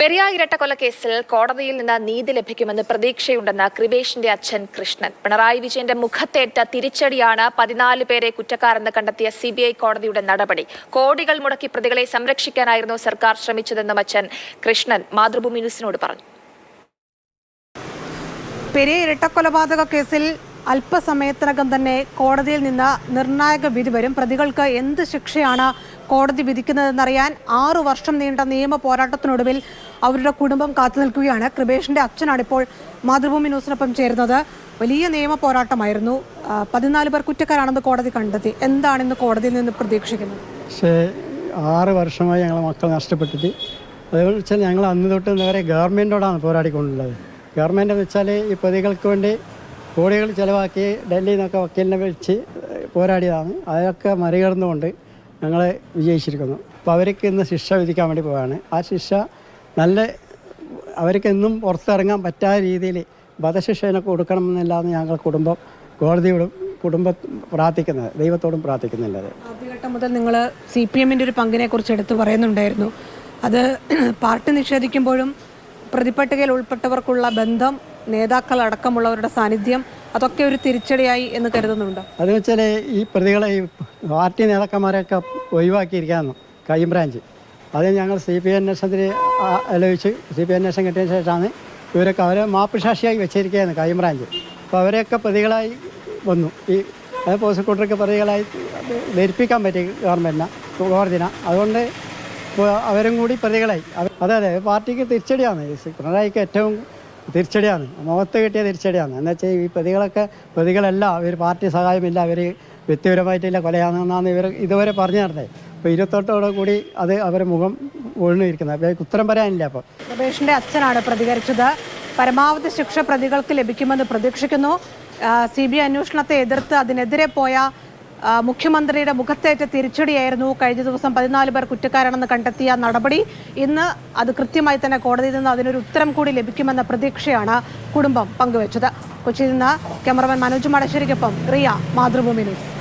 പെരിയ ഇരട്ടക്കൊലക്കേസിൽ കോടതിയിൽ നിന്ന് നീതി ലഭിക്കുമെന്ന് പ്രതീക്ഷയുണ്ടെന്ന് കൃപേഷിന്റെ അച്ഛൻ കൃഷ്ണൻ. പിണറായി വിജയന്റെ മുഖത്തേറ്റ തിരിച്ചടിയാണ് പതിനാല് പേരെ കുറ്റക്കാരെന്ന് കണ്ടെത്തിയ സി ബി ഐ കോടതിയുടെ നടപടി. കോടികൾ മുടക്കി പ്രതികളെ സംരക്ഷിക്കാനായിരുന്നു സർക്കാർ ശ്രമിച്ചതെന്നും അച്ഛൻ കൃഷ്ണൻ മാതൃഭൂമി ന്യൂസിനോട് പറഞ്ഞു. പെരിയ ഇരട്ടക്കൊലപാതക കേസിൽ അല്പസമയത്തിനകം തന്നെ കോടതിയിൽ നിന്ന് നിർണായക വിധി വരും. പ്രതികൾക്ക് എന്ത് ശിക്ഷയാണ് കോടതി വിധിക്കുന്നതെന്നറിയാൻ ആറു വർഷം നീണ്ട നിയമ പോരാട്ടത്തിനൊടുവിൽ അവരുടെ കുടുംബം കാത്തു നിൽക്കുകയാണ്. കൃപേഷിന്റെ അച്ഛനാണ് ഇപ്പോൾ മാതൃഭൂമി ന്യൂസിനൊപ്പം ചേരുന്നത്. വലിയ നിയമ പോരാട്ടമായിരുന്നു. പതിനാല് പേർ കുറ്റക്കാരാണെന്ന് കോടതി കണ്ടെത്തി. എന്താണ് ഇന്ന് കോടതിയിൽ നിന്ന് പ്രതീക്ഷിക്കുന്നത്? പക്ഷേ ആറ് വർഷമായി ഞങ്ങളെ മക്കൾ നഷ്ടപ്പെട്ടിട്ട്. അതേപോലെ വെച്ചാൽ ഞങ്ങൾ അന്ന് തൊട്ട് ഇന്നേ വരെ ഗവൺമെന്റോടാണ് പോരാടിക്കൊണ്ടുള്ളത്. ഗവൺമെന്റ് എന്ന് വെച്ചാൽ ഈ പ്രതികൾക്ക് വേണ്ടി കോടികൾ ചിലവാക്കി ഡൽഹിയിൽ നിന്നൊക്കെ വക്കീലിനെ വിളിച്ച് പോരാടിയതാണ്. അതൊക്കെ മറികടന്നുകൊണ്ട് ഞങ്ങൾ വിജയിച്ചിരിക്കുന്നു. അപ്പോൾ അവർക്ക് ഇന്ന് ശിക്ഷ വിധിക്കാൻ വേണ്ടി പോവാണ്. ആ ശിക്ഷ നല്ല അവർക്കെന്നും പുറത്തിറങ്ങാൻ പറ്റാത്ത രീതിയിൽ വധശിക്ഷ കൊടുക്കണമെന്നില്ലാന്ന് ഞങ്ങൾ കുടുംബം കോടതിയോടും കുടുംബം പ്രാർത്ഥിക്കുന്നത് ദൈവത്തോടും പ്രാർത്ഥിക്കുന്നില്ലത് ആദ്യഘട്ടം മുതൽ നിങ്ങൾ സി പി എമ്മിന്റെ ഒരു പങ്കിനെ കുറിച്ച് എടുത്ത് പറയുന്നുണ്ടായിരുന്നു. അത് പാർട്ടി നിഷേധിക്കുമ്പോഴും പ്രതിപട്ടികയിൽ ഉൾപ്പെട്ടവർക്കുള്ള ബന്ധം നേതാക്കൾ അടക്കമുള്ളവരുടെ സാന്നിധ്യം അതൊക്കെ ഒരു തിരിച്ചടിയായി എന്ന് കരുതുന്നുണ്ട്? അത് വെച്ചാൽ ഈ പ്രതികളെ ഈ പാർട്ടി നേതാക്കന്മാരെയൊക്കെ ഒഴിവാക്കിയിരിക്കാമെന്നു ക്രൈംബ്രാഞ്ച് അത് ഞങ്ങൾ സി പി അന്വേഷണത്തിന് ആ- ആലോചിച്ച് സി പി അന്വേഷണം കിട്ടിയ ശേഷമാണ് ഇവരൊക്കെ അവരെ മാപ്പ് മാപ്പുസാക്ഷിയായി വെച്ചിരിക്കുകയാണ് ക്രൈംബ്രാഞ്ച് അപ്പോൾ അവരെയൊക്കെ പ്രതികളായി വന്നു. ഈ അത് പ്രോസിക്യൂട്ടർക്ക് പ്രതികളായി ധരിപ്പിക്കാൻ പറ്റി ഗവൺമെന്റിനെ കോടതിന. അതുകൊണ്ട് അവരും കൂടി പ്രതികളായി. അതെ അതെ പാർട്ടിക്ക് തിരിച്ചടിയാണ്. പിണറായിക്ക് ഏറ്റവും തിരിച്ചടിയാണ്. മുഖത്ത് കിട്ടിയ തിരിച്ചടിയാണ്. എന്ന് വെച്ചാൽ ഈ പ്രതികളൊക്കെ പ്രതികളല്ല അവർ പാർട്ടി സഹായമില്ല അവർ വ്യക്തിപരമായിട്ടില്ല കൊലയാണെന്നാണ് ഇവർ ഇതുവരെ പറഞ്ഞു നടന്നത് അപ്പോൾ ഇരുപത്തോട്ടോടെ കൂടി അത് അവരെ മുഖം ഒഴിഞ്ഞിരിക്കുന്നത് അപ്പോൾ ഉത്തരം പറയാനില്ല അപ്പോൾ. രമേഷിന്റെ അച്ഛനാണ് പ്രതികരിച്ചത്. പരമാവധി ശിക്ഷ പ്രതികൾക്ക് ലഭിക്കുമെന്ന് പ്രതീക്ഷിക്കുന്നു. സി ബി ഐ അന്വേഷണത്തെ എതിർത്ത് അതിനെതിരെ പോയ മുഖ്യമന്ത്രിയുടെ മുഖത്തേറ്റ തിരിച്ചടിയായിരുന്നു കഴിഞ്ഞ ദിവസം പതിനാല് പേർ കുറ്റക്കാരാണെന്ന് കണ്ടെത്തിയ നടപടി. ഇന്ന് അത് കൃത്യമായി തന്നെ കോടതിയിൽ നിന്ന് അതിനൊരു ഉത്തരം കൂടി ലഭിക്കുമെന്ന പ്രതീക്ഷയാണ് കുടുംബം പങ്കുവച്ചത്. കൊച്ചിയിൽ നിന്ന് ക്യാമറമാൻ മനോജ് മടശ്ശേരിക്കൊപ്പം റിയ മാതൃഭൂമി ന്യൂസ്.